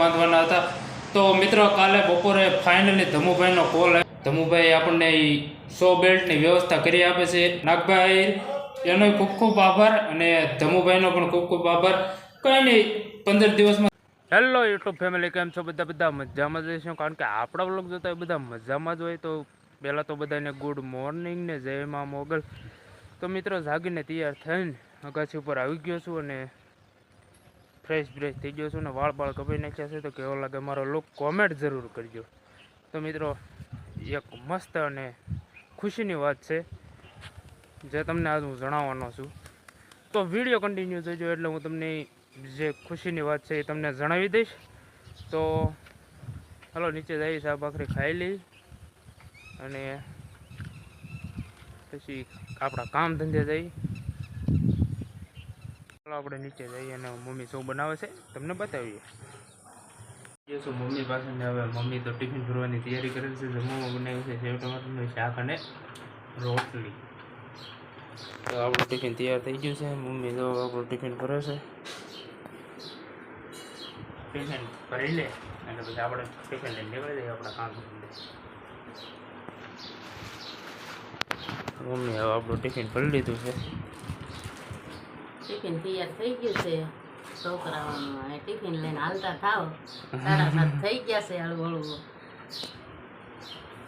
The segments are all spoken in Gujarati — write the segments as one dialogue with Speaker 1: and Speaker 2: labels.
Speaker 1: બાંધવાના હતા. તો મિત્રો, કાલે બપોરે ફાઇનલી ધમુભાઈનો કોલ ધમુભાઈ આપણને સો બેલ્ટની વ્યવસ્થા કરી આપે છે. નાગભાઈ, એનો ખૂબ ખૂબ આભાર અને ધમુભાઈનો પણ ખૂબ ખૂબ આભાર. કંઈ નહીં, પંદર દિવસમાં હેલો યુટ્યુબ ફેમિલી કેમ છો? બધા બધા મજામાં જ રહીશું કારણ કે આપણા બ્લોગ જોતા હોય બધા મજામાં જ હોય. તો પહેલાં તો બધાને ગુડ મોર્નિંગ ને જય મા મોગલ. તો મિત્રો, જાગીને તૈયાર થઈને અગાસી ઉપર આવી ગયો છું અને ફ્રેશ બ્રેશ થઈ ગયો છું ને વાળ બાળ કપાઈ નાખ્યા છે, તો કેવો લાગે મારો લુક કોમેન્ટ જરૂર કરજો. તો મિત્રો, એક મસ્ત અને ખુશીની વાત છે, જે તમને આજ હું જણાવવાનો છું. તો વીડિયો કન્ટિન્યુ થઈજો એટલે હું તમને જે ખુશીની વાત છે એ તમને જણાવી દઈશ. તો હલો, નીચે જઈ સાહેબ આખરી ખાઈ લઈ અને પછી આપણા કામ ધંધે જઈ ચાલો આપણે નીચે જઈએ અને મમ્મી શું બનાવે છે તમને બતાવીએ. જે મમ્મી પાસે હવે મમ્મી તો ટિફિન ભરવાની તૈયારી કરે છે જમવામાં બનાવ્યું છે, સેવ ટમાટરનું શાક અને રોટલી. તો આપણું ટિફિન તૈયાર થઈ ગયું છે, મમ્મી તો આપણું ટિફિન ભરે છે. ટિફિન ભરી લે, અને પછી આપણે ટિફિન લઈને નીકળી જઈએ, આપણા કામ મમ્મી હવે આપણું ટિફિન ભરી લીધું છે.
Speaker 2: ટિફિન તૈયાર થઈ ગયું છે. છોકરાઓનું ટિફિન લઈને હાલતા થાવ. સાડા સાત થઈ ગયા છે હળવું હળવું.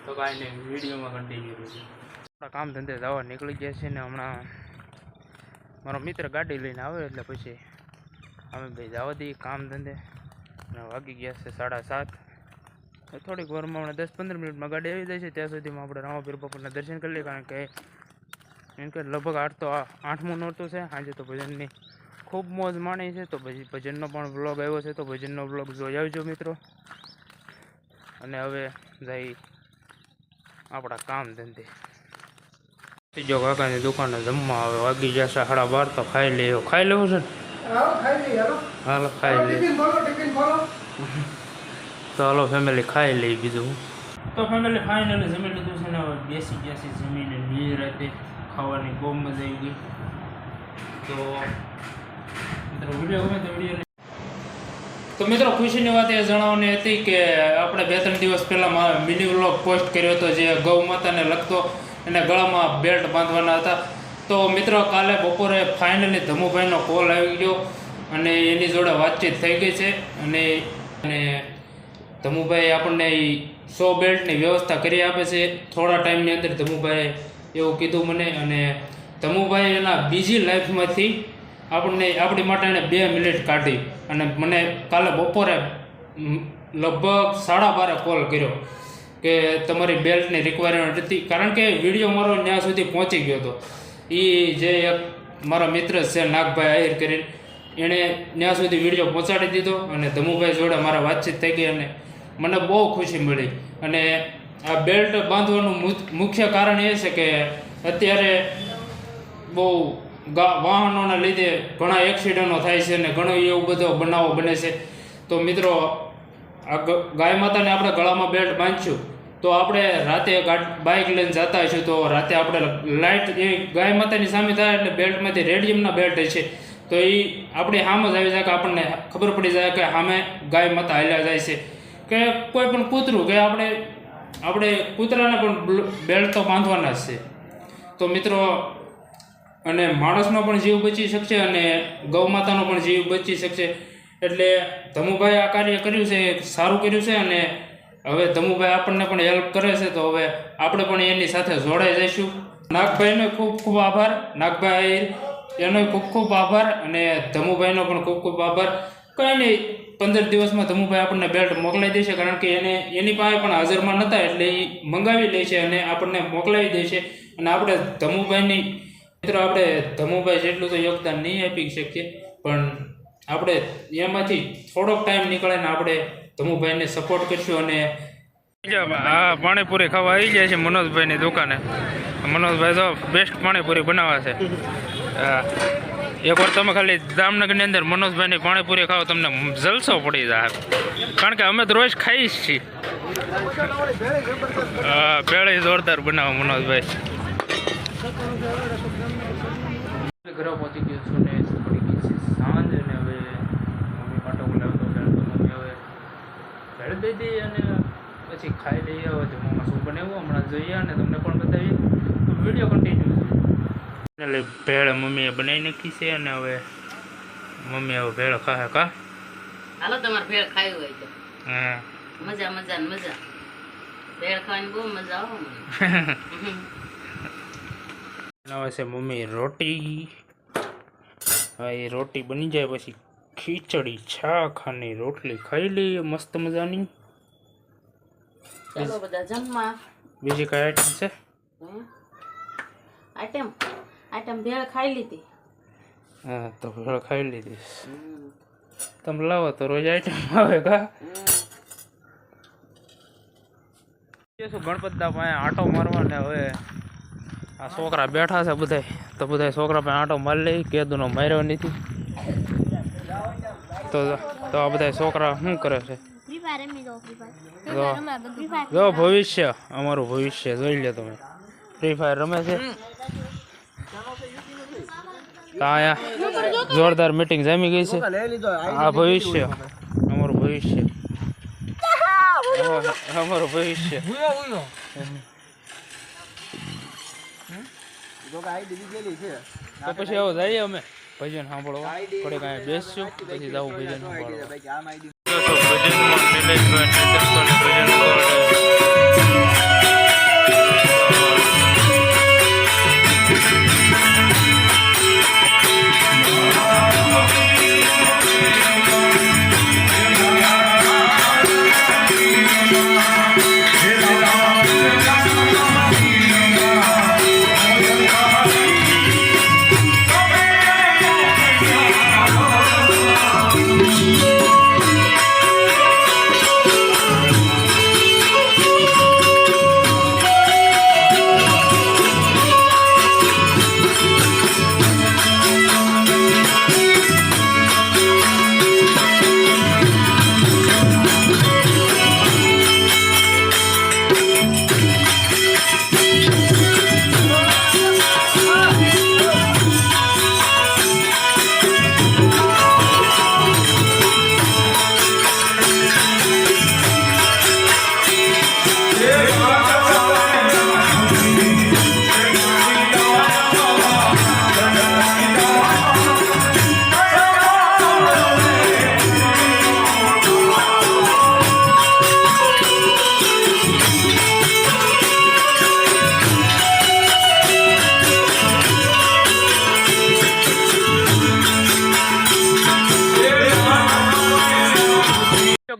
Speaker 1: તો કાંઈ નહીં, વિડીયોમાં કન્ટિન્યુ આપણા કામ ધંધે જવા નીકળી ગયા છે ને હમણાં મારો મિત્ર ગાડી લઈને આવે એટલે પછી અમે ભાઈ જવા દઈએ કામ ધંધે. વાગી ગયા છે સાડા સાત. થોડીક વારમાં હમણાં દસ પંદર મિનિટમાં ગાડી આવી જાય છે, ત્યાં સુધીમાં આપણે રામાપીર બાપાના દર્શન કરી લઈએ, કારણ કે એમ કે લગભગ આઠ તો આઠમું નોરતું છે આજે તો ભજનની ખૂબ મોજ માણી છે તો પછી ભજનનો પણ વ્લોગ આવ્યો છે તો ભજનનો વ્લોગ જોઈ આવજો મિત્રો. અને હવે જઈ આપણા કામ ધંધે જો કાકાની દુકાને જમવા આવે વાગી જશે સાડા બાર તો ખાઈ લે ખાઈ લેવું છે
Speaker 3: હાલો
Speaker 1: હાલો. ખાઈ લે તો હાલો ફેમિલી ખાઈ લઈ બીજું. તો ફેમિલી ફાઇનલી જમી લીધું છે ને હવે બેસી ગયા છે જમીને ખાવાની બહુ મજા આવી ગઈ. તો મિત્રો વીડિયો ગમે તો વીડિયો તો મિત્રો, ખુશીની વાત એ જણાવવાની હતી કે આપણે બે ત્રણ દિવસ પહેલાં મિની વ્લોગ પોસ્ટ કર્યો હતો જે ગૌ માતાને લગતો એને ગળામાં બેલ્ટ બાંધવાના હતા. તો મિત્રો, કાલે બપોરે ફાઇનલી ધમુભાઈનો કોલ આવી ગયો અને એની જોડે વાતચીત થઈ ગઈ છે અને અને ધમુભાઈ આપણને સો બેલ્ટની વ્યવસ્થા કરી આપે છે. થોડા ટાઈમની અંદર ધમુભાઈએ એવું કીધું મને અને તમુભાઈ એના બીજી લાઈફમાંથી આપણને, આપણી માટે એણે બે મિનિટ કાઢી અને મને કાલે બપોરે લગભગ સાડા બારે કોલ કર્યો કે તમારી બેલ્ટની રિક્વાયરમેન્ટ હતી. કારણ કે વીડિયો મારો ત્યાં સુધી પહોંચી ગયો હતો. એ જે એક મારા મિત્ર છે, નાગભાઈ આહિર કરીને, એણે ત્યાં સુધી વીડિયો પહોંચાડી દીધો અને ધમુભાઈ જોડે મારા વાતચીત થઈ ગઈ અને મને બહુ ખુશી મળી. અને આ બેલ્ટ બાંધવાનું મુખ્ય કારણ એ છે કે અત્યારે બહુ વાહનોના લીધે ઘણા એક્સિડન્ટો થાય છે અને ઘણો એવો બધો બનાવો બને છે. તો મિત્રો, આ ગાય માતાને આપણે ગળામાં બેલ્ટ બાંધશું, તો આપણે રાતે બાઇક લઈને જતા હોઈશું તો રાતે આપણે લાઇટ એ ગાય માતાની સામે થાય એટલે બેલ્ટમાંથી રેડિયમના બેલ્ટ છે. તો એ આપણી સામે જ આવી જાય કે આપણને ખબર પડી જાય કે સામે ગાય માતા હાલ્યા જાય છે. કે કોઈ પણ કૂતરું કે આપણે આપણે કૂતરાને પણ બ્લ- બેલ્ટ તો બાંધવાના જ છે. તો મિત્રો, અને માણસનો પણ જીવ બચી શકશે અને ગૌ માતાનો પણ જીવ બચી શકશે. એટલે ધમુભાઈ આ કાર્ય કર્યું છે, સારું કર્યું છે અને હવે ધમુભાઈ આપણને પણ હેલ્પ કરે છે, તો હવે આપણે પણ એની સાથે જોડાઈ જઈશું. નાગભાઈનો ખૂબ ખૂબ આભાર. નાગભાઈ, એનો ખૂબ ખૂબ આભાર અને ધમુભાઈનો પણ ખૂબ ખૂબ આભાર. કંઈ નહીં પંદર દિવસમાં ધમુભાઈ આપણને બેલ્ટ મોકલાવી દેશે, કારણ કે એને, એની પાસે પણ હાજરમાં નહોતા એટલે એ મંગાવી લે છે અને આપણને મોકલાવી દે છે અને આપણે ધમુભાઈની, મિત્રો આપણે ધમુભાઈ જેટલું તો યોગદાન નહીં આપી શકીએ, પણ આપણે એમાંથી થોડોક ટાઈમ નીકળે ને આપણે ધમુભાઈને સપોર્ટ કરશું અને હા પાણીપુરી ખાવા આવી જાય છે મનોજભાઈની દુકાને. મનોજભાઈ તો બેસ્ટ પાણીપુરી બનાવે છે. એકવાર તમે ખાલી જામનગરની અંદર મનોજભાઈની પાણીપુરી ખાઓ, તમને જલસો પડી જાય. કારણ કે અમે તો રોજ ખાઈ જ છીએ. ભેળી જોરદાર બનાવો મનોજભાઈ. ઘરે પહોંચી ગયો છું ને છે સાંજ અને હવે મમ્મી મમ્મી હવે ભેળ દીધી અને પછી ખાઈ લઈએ, હવે જમવામાં શું બનાવ્યું હમણાં જોઈએ અને તમને પણ બતાવીએ. વીડિયો કન્ટિન્યુ એટલે ભેળ મમ્મીએ બનાવી નાખી છે અને હવે મમ્મી હવે ભેળ ખાહે કા?
Speaker 2: હાલો તમારે ભેળ ખાવી હોય તો.
Speaker 1: હા.
Speaker 2: મજા મજા મજા. ભેળ ખાવાની બહુ મજા આવે મને.
Speaker 1: બનાવે છે મમ્મી રોટી. હા એ રોટી બની જાય પછી ખીચડી છાખ અને રોટલી ખાઈ લઈએ મસ્ત મજાની.
Speaker 2: ચાલો બધા જમવા.
Speaker 1: બીજી કઈ આઈટમ છે?
Speaker 2: આઈટમ આઈટમ ભેળ ખાઈ લીધી.
Speaker 1: હા તો ભેળ ખાઈ લીધી. તમે લાવો તો રોજ આઈટમ આવે કા? શું ગણપત પાસે આંટો મારવા ને હવે? આ છોકરા બેઠા છે બધા તો બધા છોકરા પાસે આંટો મારી લઈ કેદુનો માર્યો નથી. તો તો આ બધા છોકરા શું કરે છે? જો જો ભવિષ્ય અમારું ભવિષ્ય જોઈ લે તમે. ફ્રી ફાયર રમે છે? અહીંયા જોરદાર મીટિંગ જામી ગઈ છે. આ ભવિષ્ય. અમારું ભવિષ્ય. અમારું- ભવિષ્ય. તો પછી આવો જઈએ અમે. ભજન સાંભળવા. થોડીક અહીંયા બેસશું. પછી જવું ભજન સાંભળવા.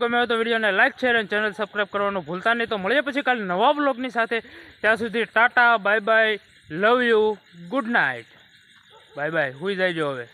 Speaker 1: ગમે તો વિડીયોને લાઇક શેર અને ચેનલ સબસ્ક્રાઈબ કરવાનું ભૂલતા નહીં. તો મળીએ પછી કાલે નવા બ્લોગની સાથે. ત્યાં સુધી tata, bye bye, love you, good night. Bye bye, હુઈ જાય હવે.